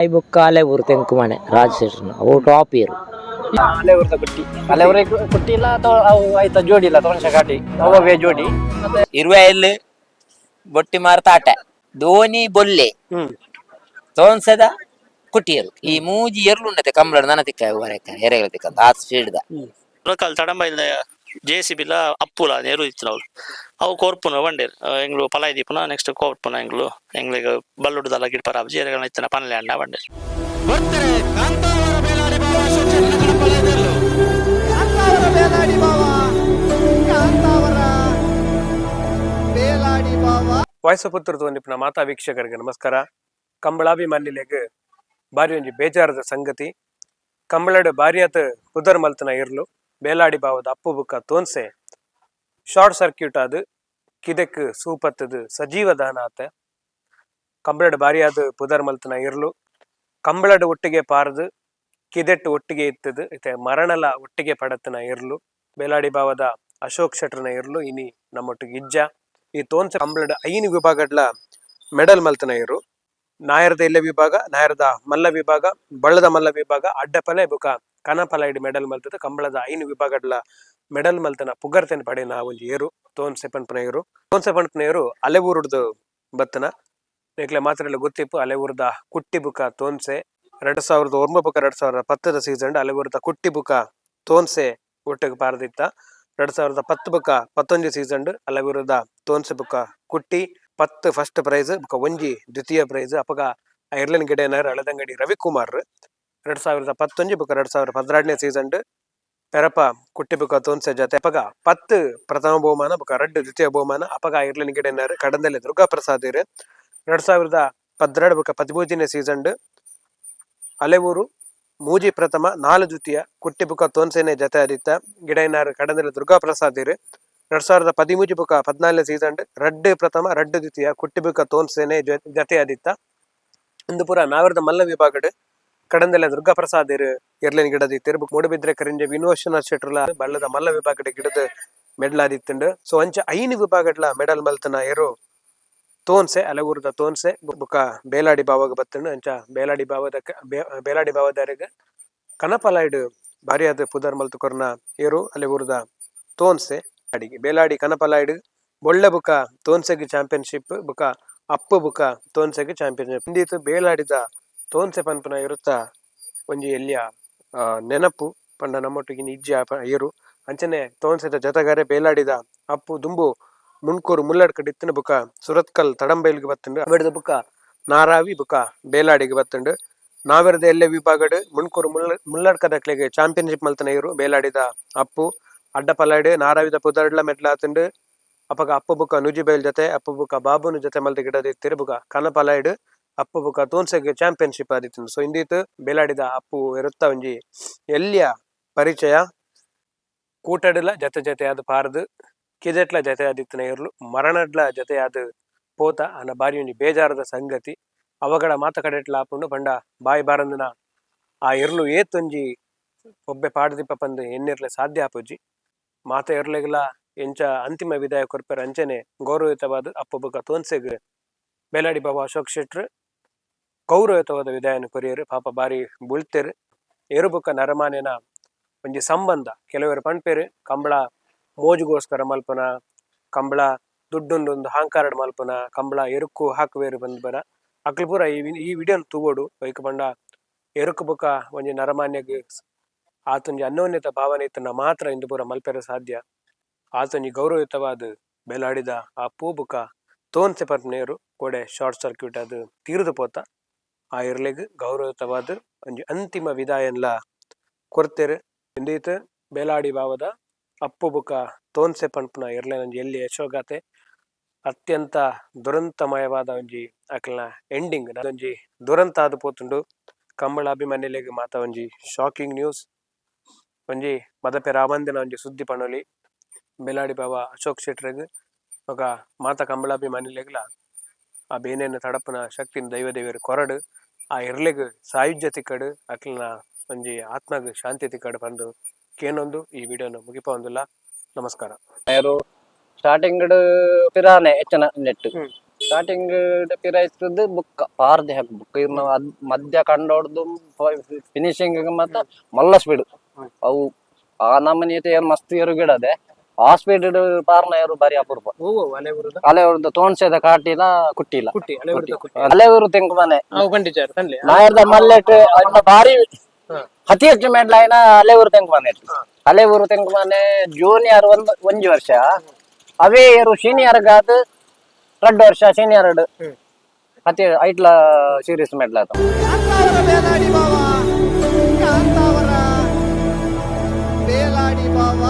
I ಬುಕ್ಕ ಅಲೆ ಊರು ತೆಂಕು ಮನೆ ರಾಜಶೇಷನ್ ಅವು ಟಾಪ್ ಇರು ಅಲೆ ಊರ್ದ ಕುಟ್ಟಿ ಅಲೆ ಊರ ಕುಟ್ಟಿ ಇಲ್ಲ ಅಥವಾ ಅವು ಆಯ್ತಾ ಜೋಡಿ ಇಲ್ಲ ತೊಣಶ ಕಾಟಿ ಅವೇ ಜೋಡಿ. ಇರುವೆ ಇಲ್ಲಿ ಬೊಟ್ಟಿ ಮಾರ್ತಾ ಆಟ ಧೋನಿ ಬೊಲ್ಲೆ. ಹ್ಮ್. ತೋನ್ಸದ ಕುಟ್ಟಿಯರು ಈ ಮೂಜಿ ಎರ್ಲು ಉಂಡತೆ ಕಂಬಳ ನನ್ನ ತಿಕ್ಕ ಹೊರಕ ಎರೆಗಳ ತಿಕ್ಕ ಆ ಸ್ಪೀಡ್ ದ. ಲೋಕಲ್ ತಡಂಬೈಲ ಜೆ ಸಿ ಬಿಲ ಅಪ್ಪುಲ ನೆರು ಇತ್ತಿನ ಅವ್ರು ಅವು ಕೋರ್ಪುನ ಬಂಡೇರ್ ಎಂಗ್ಲು ಪಲಾಯ್ ದೀಪುನ ನೆಕ್ಸ್ಟ್ ಕೋರ್ಪುನ ಎಂಗ್ಲು ಎಂಗ್ಲಿಗೆ ಬಲ್ಲುಡ್ದಲ್ಲ ಗಿಡ ಪರಾಬ್ ಜೇರೆಗಳ ಇತ್ತಿನ ಪನಲೆ ಅಣ್ಣ ಬಂಡೇರ್. ಬರ್ತಾರೆ ಕಾಂತಾವರ ಬೇಲಾಡಿ ಬಾಬಾ ಶೋಚನ ಗಣಪಲಯದಲ್ಲೂ ಕಾಂತಾವರ ಬೇಲಾಡಿ ಬಾವ ಕಾಂತಾವರ ಬೇಲಾಡಿ ಬಾವ. ವಾಯ್ಸಪುತ್ರದ ಒಂದಿಪ್ಪ ಮಾತಾ ವೀಕ್ಷಕರಿಗೆ ನಮಸ್ಕಾರ. ಕಂಬಳಾಭಿಮಾನಿಲೆಗ್ ಬಾರಿ ಒಂಜಿ ಬೇಜಾರದ ಸಂಗತಿ. ಕಂಬಳಡ್ ಬಾರಿಯಾತ ಉದರ್ ಮಲ್ತನ ಇರ್ಲು. ಬೇಲಾಡಿ ಬಾವದ ಅಪ್ಪು ಬುಕ್ಕ ತೋನ್ಸೆ ಶಾರ್ಟ್ ಸರ್ಕ್ಯೂಟ್ ಆದ್ ಕಿದಕ್ ಸೂಪತ್ತದು ಸಜೀವ ದಾನ ಆತ ಕಂಬಳಡ್ ಬಾರಿಯಾದ ಪುದರ್ ಮಲ್ತನ ಇರ್ಲು ಕಂಬಳಡ್ ಒಟ್ಟಿಗೆ ಪಾರ್ದು ಕಿದೆಟ್ ಒಟ್ಟಿಗೆ ಇತ್ತದು ಇತ್ತೆ ಮರಣಲ ಒಟ್ಟಿಗೆ ಪಡತನ ಇರ್ಲು ಬೇಲಾಡಿ ಬಾವದ ಅಶೋಕ್ ಶೆಟ್ರನ ಇರ್ಲು ಇನಿ ನಮ್ಮೊಟ್ಟಿಗೆ ಇಜ್ಜ ಈ ತೋನ್ಸೆ ಕಂಬಳಡ್ ಐನ್ ವಿಭಾಗಡ್ಲ ಮೆಡಲ್ ಮಲ್ತನ ಇರು ನಾಯರದ ಇಲ್ಲೆ ವಿಭಾಗ ನಾಯರದ ಮಲ್ಲ ವಿಭಾಗ ಬಳ್ಳದ ಮಲ್ಲ ವಿಭಾಗ ಅಡ್ಡಪಲೆ ಬುಕ ಕನಪಲ ಇಡಿ ಮೆಡಲ್ ಮಲ್ತದ. ಕಂಬಳದ ಐನು ವಿಭಾಗಡ್ಲ ಮೆಡಲ್ ಮಲ್ತನ ಪುಗರ್ತೆನ್ ಪಡೆನ ಒಂಜಿ ಏರು, ತೋನ್ ಪನ್ಪನ ಏರು ತೋನ್ಸೆ ಪನ್ಪನ ಏರು ಅಲೆವೂರುಡ್ದು ಬತ್ತನ. ಏಕ್ಲೆ ಮಾತ್ರ ಗೊತ್ತಿಪ್ಪು, ಅಲೆವೂರ್ದ ಕುಟ್ಟಿ ಬುಕ ತೋನ್ಸೆ. ಎರಡ್ ಸಾವಿರದ ಒಂಬತ್ತು ಎರಡ್ ಸಾವಿರದ ಪತ್ತದ ಸೀಸನ್ ಅಲೆವೂರ್ದ ಕುಟ್ಟಿ ಬುಕ ತೋನ್ಸೆ ಒಟ್ಟಿಗೆ ಪಾರದಿತ್ತ. ಎರಡ್ ಸಾವಿರದ ಪತ್ತು ಬುಕ್ಕ ಪತ್ತೊಂದು ಸೀಸನ್ ಅಲೆವೂರ್ದ ತೋನ್ಸೆ ಬುಕ್ಕ ಕುಟ್ಟಿ. ಪತ್ತು ಫಸ್ಟ್ ಪ್ರೈಸ್ ಬುಕ್ಕ ಒಂಜಿ ದ್ವಿತೀಯ ಪ್ರೈಸ್ ಅಪಗ ಐರ್ಲೆಂಡ್ ಗಿಡೇನರ್ ಅಳದಂಗಡಿ ರವಿಕುಮಾರ್. ಎರಡ್ ಸಾವಿರದ ಪತ್ತೊಂಜಿ ಬುಕ ಎರಡ್ ಸಾವಿರದ ಹದಿನಾರನೇ ಸೀಸನ್ ಪೆರಪ ಕುಟ್ಟಿ ಬುಕ್ಕ ತೋನ್ಸೆ ಜೊತೆ ಅಪಗ ಪತ್ತು ಪ್ರಥಮ ಬಹುಮಾನ ಬುಕ ರಡ್ಡು ದ್ವಿತೀಯ ಬಹುಮಾನ ಅಪಗ ಐರ್ಲೆಂಡ್ ಗಿಡೇನರ್ ಕಡಂದಲ್ಲಿ ದುರ್ಗಾ ಪ್ರಸಾದ್ ಇರು ಎರಡ್ ಸಾವಿರದ ಪದ್ನೆರಡು ಬುಕ ಪದಿಮೂಜನೇ ಸೀಸನ್ ಅಲೆವೂರು, ಮೂಜಿ ಪ್ರಥಮ ನಾಲ್ ದ್ವಿತೀಯ ಕುಟ್ಟಿ ಬುಕ್ಕ ತೋನ್ಸೇನೆ ಜತೆ ಆದಿತ್ತ ಗಿಡೈನಾರ್ ಕಡಂದಲ್ಲಿ ದುರ್ಗಾ ಪ್ರಸಾದ್ ಇರು ಎರಡು ಸಾವಿರದ ಪದಿಮೂಜಿ ಬುಕ ಪದ್ನಾಲ್ಕನೇ ಸೀಸನ್ ರೆಡ್ ಪ್ರಥಮ, ರೆಡ್ ದ್ವಿತೀಯ ಕುಟ್ಟಿ ಬುಕ್ಕ ತೋನ್ಸೇನೆ ಜತೆ ಆದಿತ್ತ. ಇಂದು ಪೂರ ನಾವಿರದ ಮಲ್ಲ ವಿಭಾಗಡ್ ಕಡಂದೆಲ್ಲ ದುರ್ಗಾ ಪ್ರಸಾದ್ ಇರು ಎರ್ಲಿನ ಗಿಡದ ಇತ್ತಿರು ಬುಕ್ ಮೂಡಬಿದ್ರೆ ಕರಿಂಜೆ ವಿನೋಶನ ಶೆಟ್ರಲ ಬಳ್ಳದ ಮಲ್ಲ ವಿಭಾಗಡ್ ಗಿಡದ ಮೆಡಲ್ ಆದಿತ್ತುಂಡು ಸೊ ಅಂಚ ಐನು ವಿಭಾಗಡ್ಲ ಮೆಡಲ್ ಮಲ್ತನ ಏರು ತೋನ್ಸೆ, ಅಲಗೂರದ ತೋನ್ಸೆ ಬುಕ್ಕ ಬುಕ ಬೇಲಾಡಿ ಬಾವಾಗ ಬತ್ತುಂಡು. ಅಂಚ ಬೇಲಾಡಿ ಬಾವದ ಬೇಲಾಡಿ ಬಾವದಾರಿಗೆ ಕನಪಲಾಯ್ಡ್ ಆದ ಪುದರ್ ಮಲ್ತು ಕೊರ್ನ ಏರು ಅಲೆಗೂರದ ತೋನ್ಸೆ ಅಡಿಗೆ. ಬೇಲಾಡಿ ಕನಪಲಾಯ್ಡ್ ಬೊಳ್ಳೆ ಬುಕ ತೋನ್ಸೆಗೆ ಚಾಂಪಿಯನ್ಶಿಪ್, ಬುಕ ಅಪ್ಪು ಬುಕ ತೋನ್ಸೆಗೆ ಚಾಂಪಿಯನ್ಶಿಪ್. ಇಂದೀತು ಬೇಲಾಡಿದ ತೋನ್ಸೆ ಪನ್ಪನ ಇರುತ್ತ? ಒಂಜಿ ಎಲ್ಲಿಯ? ನೆನಪು. ಪಂಡ ನಮ್ಮೊಟ್ಟಿಗಿನ ಇಜ್ಜಿ ಇರು ಅಂಚನೆ ತೋನ್ಸೆದ ಜತಗಾರೆ ಬೇಲಾಡಿದ ಅಪ್ಪು ದುಂಬು ಮುಣ್ಕೂರು ಮುಲ್ಲಡ್ ಇತ್ತಿನ ಬುಕ. ಸುರತ್ಕಲ್ ತಡಂಬೈಲ್ಗೆ ಬತ್ತುಂಡು. ಅವಿಡದ ಬುಕ. ನಾರಾವಿ ಬುಕ. ಬೇಲಾಡಿಗೆ ಬತ್ತುಂಡು. ನಾವೆರದ ಎಲ್ಲೆ ವಿಭಾಗಡ್? ಮುಣ್ಕೂರು ಮುಲ್ಲ ಮುಲ್ಲಡ್ಕದಕ್ಲೆಗೆ ಚಾಂಪಿಯನ್ಶಿಪ್ ಮಲ್ತನ ಇರು ಬೇಲಾಡಿದ ಅಪ್ಪು. ಅಡ್ಡ ಪಲಾಡು ನಾರಾವಿದ ಪುದರ್ಡ್ಲ ಮೆಟ್ಲಾತುಂಡು ಅಪಗ ಅಪ್ಪು ಬುಕ ನುಜಿಬೈಲ್ ಜೊತೆ, ಅಪ್ಪು ಬುಕ ಬಾಬುನು ಜೊತೆ ಮಲ್ತ ಗಿಡದ ತಿರುಬುಕ ಕನಪಲಾಯ್ಡ್ ಅಪ್ಪು ಬುಕ ತೋನ್ಸೆಗೆ ಚಾಂಪಿಯನ್ಶಿಪ್ ಆದಿತ್ತು. ಸೊ ಇಂದೀತು ಬೇಲಾಡಿದ ಅಪ್ಪು ಇರುತ್ತ ಒಂಜಿ ಎಲ್ಲಿಯ ಪರಿಚಯ? ಕೂಟಡ್ಲ ಜತೆ ಜತೆ ಆದ ಪಾರ್ದು, ಕಿದೆಟ್ಲ ಜತೆ ಆದಿತ್ತನ ಇರ್ಲು ಮರಣಡ್ಲ ಜತೆ ಆದ ಪೋತ ಅನ್ನ ಬಾರಿ ಒಂಜಿ ಬೇಜಾರದ ಸಂಗತಿ. ಅವಗಡ ಮಾತ ಕಡೆಟ್ಲ ಆಪುಂಡು ಪಂಡ ಬಾಯಿ ಬಾರಂದನ ಆ ಇರ್ಲು ಏತೊಂಜಿ ಒಬ್ಬೆ ಪಾಡ್ದಿಪ್ಪ ಪಂದ್ ಎನ್ನಿರ್ಲೆ ಸಾಧ್ಯ ಆಪುಜಿ ಮಾತ ಇರ್ಲೆಗ್ಲ ಎಂಚ ಅಂತಿಮ ವಿದಾಯ ಕೊರ್ಪೆರ್ ಅಂಚನೆ ಗೌರವಯುತವಾದ ಅಪ್ಪು ಬುಕ ತೋನ್ಸೆಗ್ ಬೇಲಾಡಿ ಬಾಬಾ ಅಶೋಕ್ ಶೆಟ್ರ್ ಗೌರವಯುತವಾದ ವಿದಾಯನ ಕೊರಿಯರು ಪಾಪ ಬಾರಿ ಬುಳ್ತೆರ್ ಏರುಬುಕ ನರಮಾನೆನ ಒಂಜಿ ಸಂಬಂಧ. ಕೆಲವರು ಪಂಪೇರು ಕಂಬಳ ಮೋಜುಗೋಸ್ಕರ ಮಲ್ಪನ, ಕಂಬಳ ದುಡ್ಡುಂಡು ಒಂದು ಹಾಂಕಾರಡ್ ಮಲ್ಪನ, ಕಂಬಳ ಎರುಕು ಹಾಕುವೇರು ಬಂದ್ ಬರ ಅಕ್ಲು ಪೂರ ಈ ಈ ವಿಡಿಯೋನ್ ತೂಗೋಡು ಬೈಕ್ ಪಂಡ ಎರುಕು ಬುಕ ಒಂಜಿ ನರಮಾನ್ಯಗ್ ಆತೊಂಜಿ ಅನ್ಯೋನ್ಯತ ಭಾವನೆ ಇತ್ತನ ಮಾತ್ರ ಇಂದು ಪೂರ ಮಲ್ಪೆರೆ ಸಾಧ್ಯ. ಆತೊಂಜಿ ಗೌರವಯುತವಾದ ಬೆಲಾಡಿದ ಆ ಪೂ ಬುಕ ತೋನ್ಸೆ ಪರ್ಪನೇರು ಕೊಡೆ ಶಾರ್ಟ್ ಸರ್ಕ್ಯೂಟ್ ಅದು ತೀರಿದು ಪೋತ. ಆ ಇರ್ಲೆಗ್ ಗೌರವಯುತವಾದ ಒಂಜಿ ಅಂತಿಮ ವಿದಾಯನ್ಲ ಕೊರ್ತೆರ್ ಇಂದೀತ್ ಬೇಲಾಡಿ ಭಾವದ ಅಪ್ಪು ಬುಕ ತೋನ್ಸೆ ಪಂಪ್ನ ಇರ್ಲೆ ಒಂಜಿ ಎಲ್ಲಿ ಯಶೋಗಾತೆ. ಅತ್ಯಂತ ದುರಂತಮಯವಾದ ಒಂಜಿ ಅಕ್ಲ್ನ ಎಂಡಿಂಗ್ ಒಂಜಿ ದುರಂತ ಆದ್ ಪೋತುಂಡು ಕಂಬಳ ಅಭಿಮಾನಿಲೆಗ್ ಮಾತ ಒಂಜಿ ಶಾಕಿಂಗ್ ನ್ಯೂಸ್ ಒಂಜಿ ಮದಪೆ ರಾಮಂದಿನ ಒಂಜಿ ಸುದ್ದಿ ಪಣೊಲಿ ಬೆಲಾಡಿ ಬಾವ ಅಶೋಕ್ ಶೆಟ್ಟ್ರೆಗ್ ಒಕ ಮಾತ ಕಂಬಳಾಭಿಮಾನಿಲೆಗ್ಲ ಆ ಬೇನೆಯನ್ನು ತಡಪನ ಶಕ್ತಿನ ದೈವದೇವಿಯರ್ ಕೊರಡು ಆ ಇರ್ಲೆಗ್ ಸಾಯುಜ್ಯ ತಿಕ್ಕಡು ಅಕ್ಲನ ಒಂಜಿ ಆತ್ಮಗ್ ಶಾಂತಿ ತಿಕ್ಕಡು ಬಂದು ಕೇನೊಂದು ಈ ವಿಡಿಯೋನ ಮುಗಿಪ ಒಂದಿಲ್ಲ. ನಮಸ್ಕಾರ. ಸ್ಟಾರ್ಟಿಂಗ್ ಪಿರಾನೆ ಹೆಚ್ಚನ ನೆಟ್. ಸ್ಟಾರ್ಟಿಂಗ್ ಪಿರಾಯ್ತದ ಬುಕ್ಕ ಪಾರ್ದೆ ಹಾಕಿ ಬುಕ್ಕ. ಇನ್ನು ಅದ್ ಮಧ್ಯ ಕಂಡೋಡ್ದು ಫಿನಿಶಿಂಗ್ ಮತ್ತ ಮಲ್ಲ ಸ್ಪೀಡ್ ಅವು ಆ ನಮನೀಯತೆ ಏನ್ ಮಸ್ತ್ ಏರು ಸ್ಪೀಡ್ ಪಾರ್ನ ಏರು ಬಾರಿ ಅಪರೂಪ. ಓ ಅಲೆ ಅವ್ರದ್ದು ತೋಣ್ಸೆದ ಕಾಟಿಲ ಕುಟ್ಟಿಲ್ಲ. ಕುಟ್ಟಿ ಅಲೆ ಊರು ತೆಂಕು ಮನೆ. ನಾಯರ್ದ ಮಲ್ಲೆಟ್ ಅದನ್ನ ಬಾರಿ ಅತಿ ಹೆಚ್ಚು ಮೆಡ್ಲೈನ ಅಲೆ ಊರು ತೆಂಕು ಮನೆ. ಅಲೆ ಊರು ತೆಂಕು ಮನೆ ಜೂನಿಯರ್ ಒಂದ್ ಒಂಜಿ ವರ್ಷ. ಅವೇ ಏರು ಸೀನಿಯರ್ ಗಾದ್ ಎರಡು ವರ್ಷ ಸೀನಿಯರ್ ಅತಿ ಐಟ್ಲ ಸೀರಿಯಸ್ ಮೆಡ್ಲ ಕಾಂತಾವರ ಬೇಲಾಡಿ ಬಾವಾ ಕಾಂತಾವರ ಬೇಲಾಡಿ ಬಾವ.